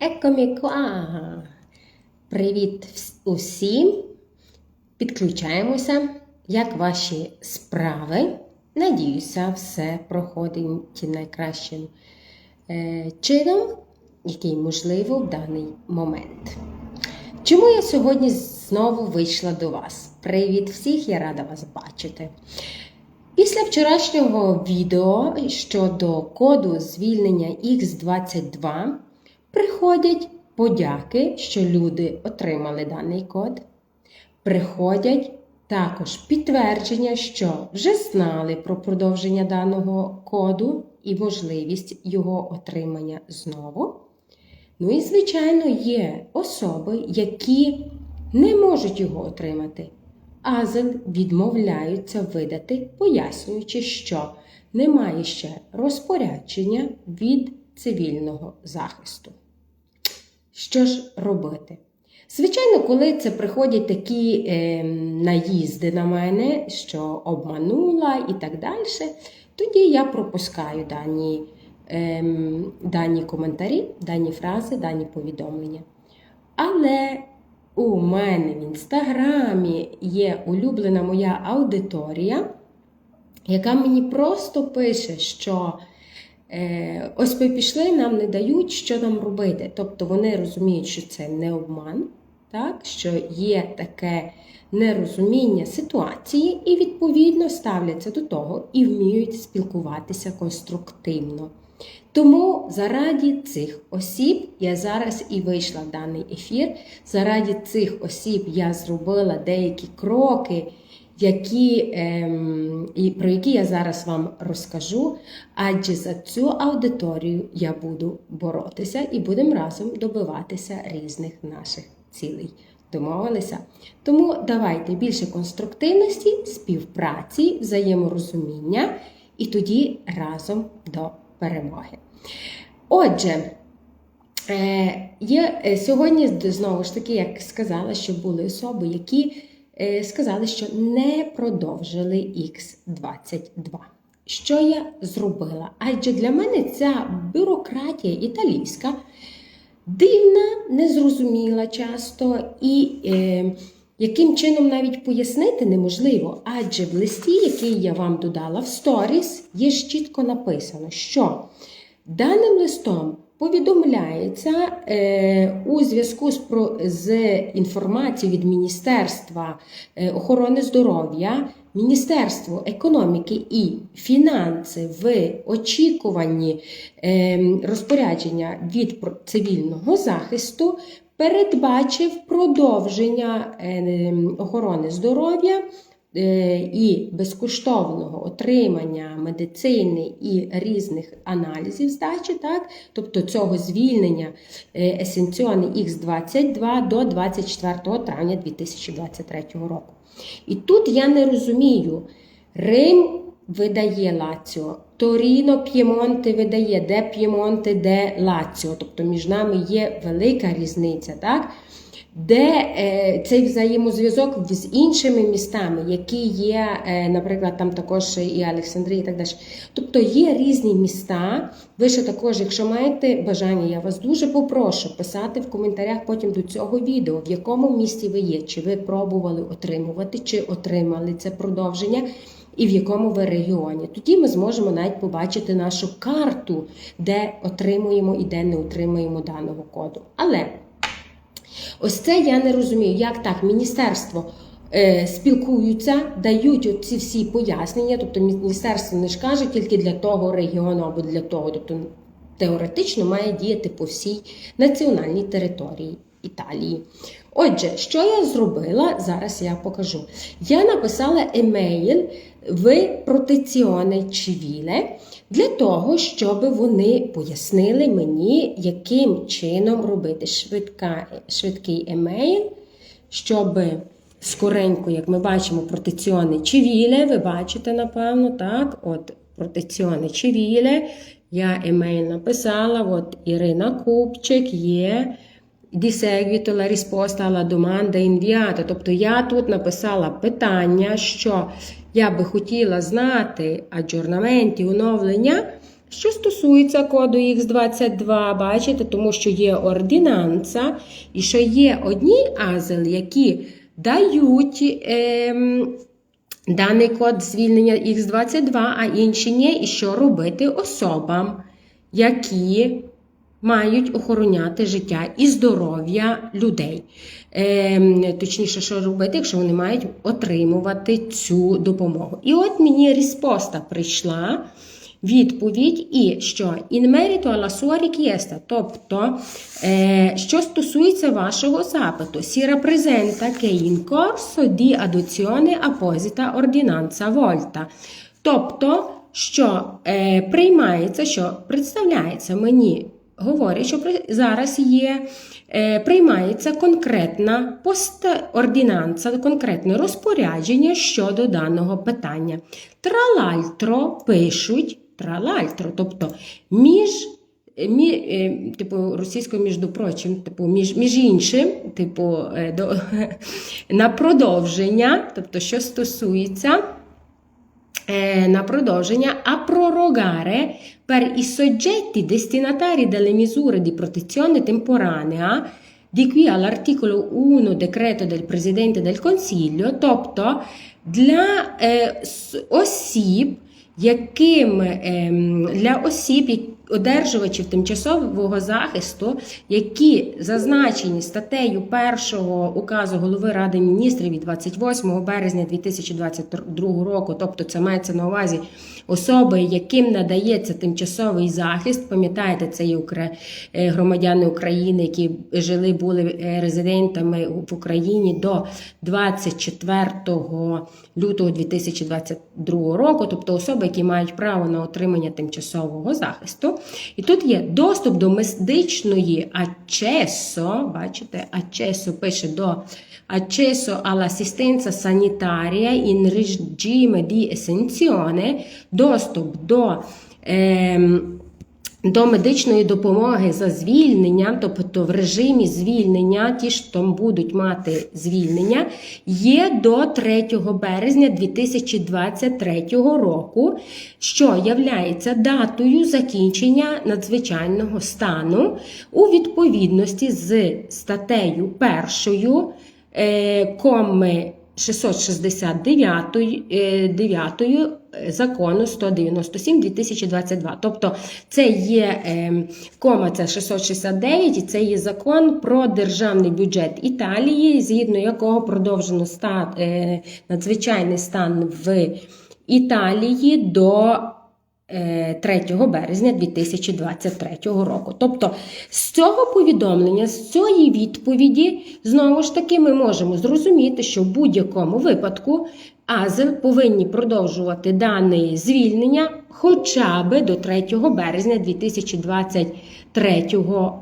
Eccomi qua! Привіт усім! Підключаємося. Як ваші справи? Надіюся, все проходить найкращим е, чином, який можливо в даний момент. Чому я сьогодні знову вийшла до вас? Привіт всіх! Я рада вас бачити. Після вчорашнього відео щодо коду звільнення X22 приходять подяки, що люди отримали даний код. Приходять також підтвердження, що вже знали про продовження даного коду і можливість його отримання знову. Ну і, звичайно, є особи, які не можуть його отримати. Азел відмовляються видати, пояснюючи, що немає ще розпорядження від цивільного захисту. Що ж робити? Звичайно, коли це приходять такі е, наїзди на мене, що обманула і так далі, тоді я пропускаю дані, е, дані коментарі, дані фрази, дані повідомлення. Але у мене в інстаграмі є улюблена моя аудиторія, яка мені просто пише, що ось ми пішли, нам не дають, що нам робити. Тобто вони розуміють, що це не обман, так? що є таке нерозуміння ситуації, і відповідно ставляться до того і вміють спілкуватися конструктивно. Тому заради цих осіб я зараз і вийшла в даний ефір. Заради цих осіб я зробила деякі кроки, які, ем, і, про які я зараз вам розкажу. Адже за цю аудиторію я буду боротися і будемо разом добиватися різних наших цілей. Домовилися? Тому давайте більше конструктивності, співпраці, взаєморозуміння і тоді разом до перемоги. Отже, е, є е, сьогодні знову ж таки, як сказала, що були особи, які сказали, що не продовжили Х22. Що я зробила? Адже для мене ця бюрократія італійська дивна, незрозуміла часто і. Е, яким чином навіть пояснити неможливо, адже в листі, який я вам додала в сторіс, є ж чітко написано, що даним листом повідомляється е, у зв'язку з, інформацією від Міністерства е, охорони здоров'я, Міністерство економіки і фінанси в очікуванні е, розпорядження від цивільного захисту передбачив продовження охорони здоров'я і безкоштовного отримання медицини і різних аналізів здачі, так? тобто цього звільнення есенціони Х22 до 24 травня 2023 року. І тут я не розумію, Рим видає Лаціо, Торіно П'ємонте видає, де П'ємонте, де Лаціо. Тобто між нами є велика різниця, так? Де е, цей взаємозв'язок з іншими містами, які є, е, наприклад, там також і Олександрія і так далі. Тобто є різні міста. Ви ще також, якщо маєте бажання, я вас дуже попрошу писати в коментарях потім до цього відео, в якому місті ви є, чи ви пробували отримувати, чи отримали це продовження і в якому ви регіоні. Тоді ми зможемо навіть побачити нашу карту, де отримуємо і де не отримуємо даного коду. Але ось це я не розумію, як так міністерство. Е, спілкуються, дають оці всі пояснення, тобто міністерство не ж каже тільки для того регіону або для того, тобто теоретично має діяти по всій національній території Італії. Отже, що я зробила, зараз я покажу. Я написала емейл в протеціоне Чивіле для того, щоб вони пояснили мені, яким чином робити швидка, швидкий емейл, щоб скоренько, як ми бачимо, протеціоне Чивіле, ви бачите, напевно, так, от протеціоне Чивіле, я емейл написала, от Ірина Купчик є. Di seguito la risposta alla domanda inviata. Тобто я тут написала питання, що я би хотіла знати аджорнаменті, оновлення Що стосується коду X22, бачите, тому що є ординанса, і що є одні азел, які дають ем, даний код звільнення X22, а інші ні, і що робити особам, які мають охороняти життя і здоров'я людей. Ем, точніше, що робити, якщо вони мають отримувати цю допомогу. І от мені ріспоста прийшла. Відповідь і що in merito alla sua richiesta, тобто, е, що стосується вашого запиту, si rappresenta che in corso di adozione apposita ordinanza volta. Тобто, що е, приймається, що представляється мені, говорять, що зараз є, е, приймається конкретна поста ординанса, конкретне розпорядження щодо даного питання. Тралальтро пишуть тралальтро, тобто між. Мі, е, типу, російською, між прочим, типу, між, між іншим, типу, е, до, на продовження, тобто, що стосується eh, на продовження, a prorogare per i soggetti destinatari delle misure di protezione temporanea di qui all'articolo 1 decreto del Presidente del Consiglio, тобто для е, с- осіб, яким ем, для осіб, які- одержувачів тимчасового захисту, які зазначені статтею першого указу голови Ради міністрів від 28 березня 2022 року, тобто це мається на увазі особи, яким надається тимчасовий захист. Пам'ятаєте, це є е, громадяни України, які жили, були е, резидентами в Україні до 24 лютого 2022 року, тобто особи, які мають право на отримання тимчасового захисту. І тут є доступ до медичної accesso, бачите, accesso пише до accesso all'assistenza sanitaria in regime di esenzione, доступ до ем, до медичної допомоги за звільненням, тобто в режимі звільнення, ті, що там будуть мати звільнення, є до 3 березня 2023 року, що являється датою закінчення надзвичайного стану у відповідності з статтею першою е, коми 669 е, 9 закону 197 2022. Тобто це є е, кома це 669 і це є закон про державний бюджет Італії, згідно якого продовжено стан, е, надзвичайний стан в Італії до е, 3 березня 2023 року. Тобто з цього повідомлення, з цієї відповіді, знову ж таки, ми можемо зрозуміти, що в будь-якому випадку АЗЛ повинні продовжувати дане звільнення хоча б до 3 березня 2023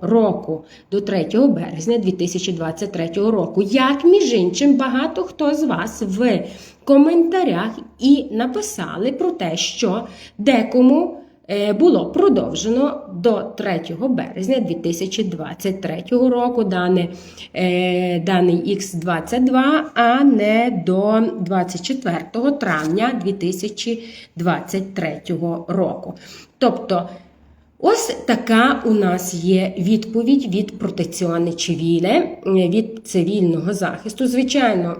року. До 3 березня 2023 року. Як між іншим, багато хто з вас в коментарях і написали про те, що декому було продовжено до 3 березня 2023 року е, даний Х22, а не до 24 травня 2023 року. Тобто, Ось така у нас є відповідь від протеціони Чивіле, від цивільного захисту. Звичайно,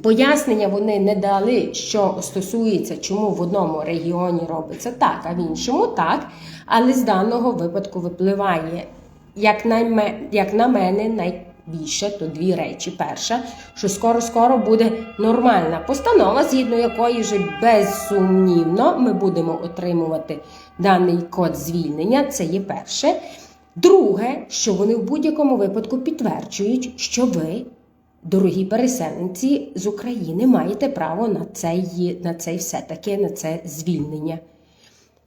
Пояснення вони не дали, що стосується, чому в одному регіоні робиться так, а в іншому так. Але з даного випадку випливає, як на, як на мене, найбільше то дві речі. Перша, що скоро-скоро буде нормальна постанова, згідно якої вже безсумнівно ми будемо отримувати даний код звільнення. Це є перше. Друге, що вони в будь-якому випадку підтверджують, що ви Дорогі переселенці з України маєте право на цей, на цей все-таки на це звільнення.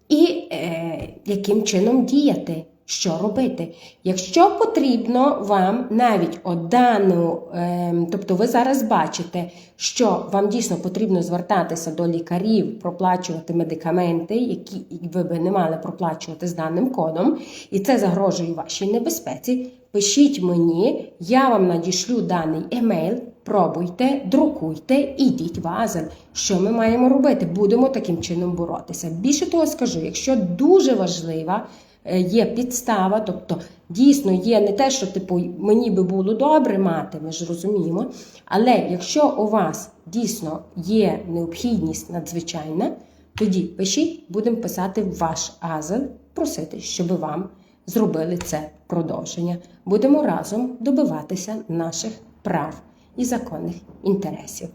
І е, яким чином діяти? Що робити? Якщо потрібно вам навіть дану, е, тобто ви зараз бачите, що вам дійсно потрібно звертатися до лікарів, проплачувати медикаменти, які ви би не мали проплачувати з даним кодом, і це загрожує вашій небезпеці, пишіть мені, я вам надішлю даний емейл, пробуйте, друкуйте, ідіть в Азел. Що ми маємо робити? Будемо таким чином боротися. Більше того скажу, якщо дуже важлива е, є підстава, тобто дійсно є не те, що типу мені би було добре мати, ми ж розуміємо. Але якщо у вас дійсно є необхідність надзвичайна, тоді пишіть, будемо писати ваш азел, просити, щоб вам зробили це продовження. Будемо разом добиватися наших прав і законних інтересів.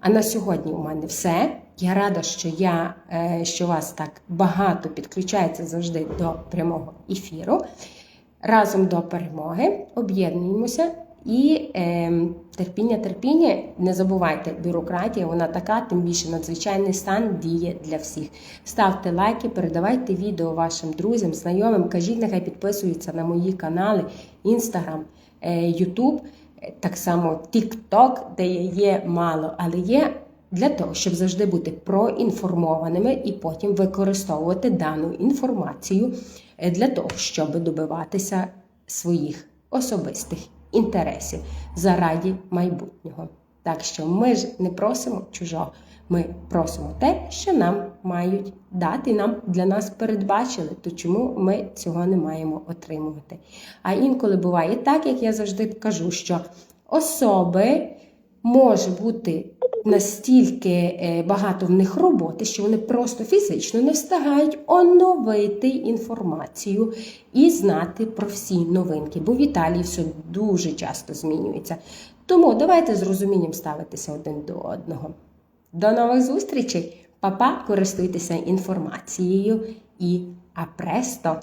А на сьогодні у мене все. Я рада, що я е, що вас так багато підключається завжди до прямого ефіру. Разом до перемоги об'єднуємося і е, терпіння, терпіння. Не забувайте, бюрократія, вона така, тим більше надзвичайний стан діє для всіх. Ставте лайки, передавайте відео вашим друзям, знайомим. Кажіть, нехай підписуються на мої канали, Інстаграм, Ютуб, так само TikTok, де є мало, але є. Для того, щоб завжди бути проінформованими і потім використовувати дану інформацію е, для того, щоб добиватися своїх особистих інтересів заради майбутнього. Так що ми ж не просимо чужого, ми просимо те, що нам мають дати, нам для нас передбачили, то чому ми цього не маємо отримувати? А інколи буває так, як я завжди кажу, що особи може бути настільки е, багато в них роботи, що вони просто фізично не встигають оновити інформацію і знати про всі новинки, бо в Італії все дуже часто змінюється. Тому давайте з розумінням ставитися один до одного. До нових зустрічей! Папа, користуйтеся інформацією і апресто!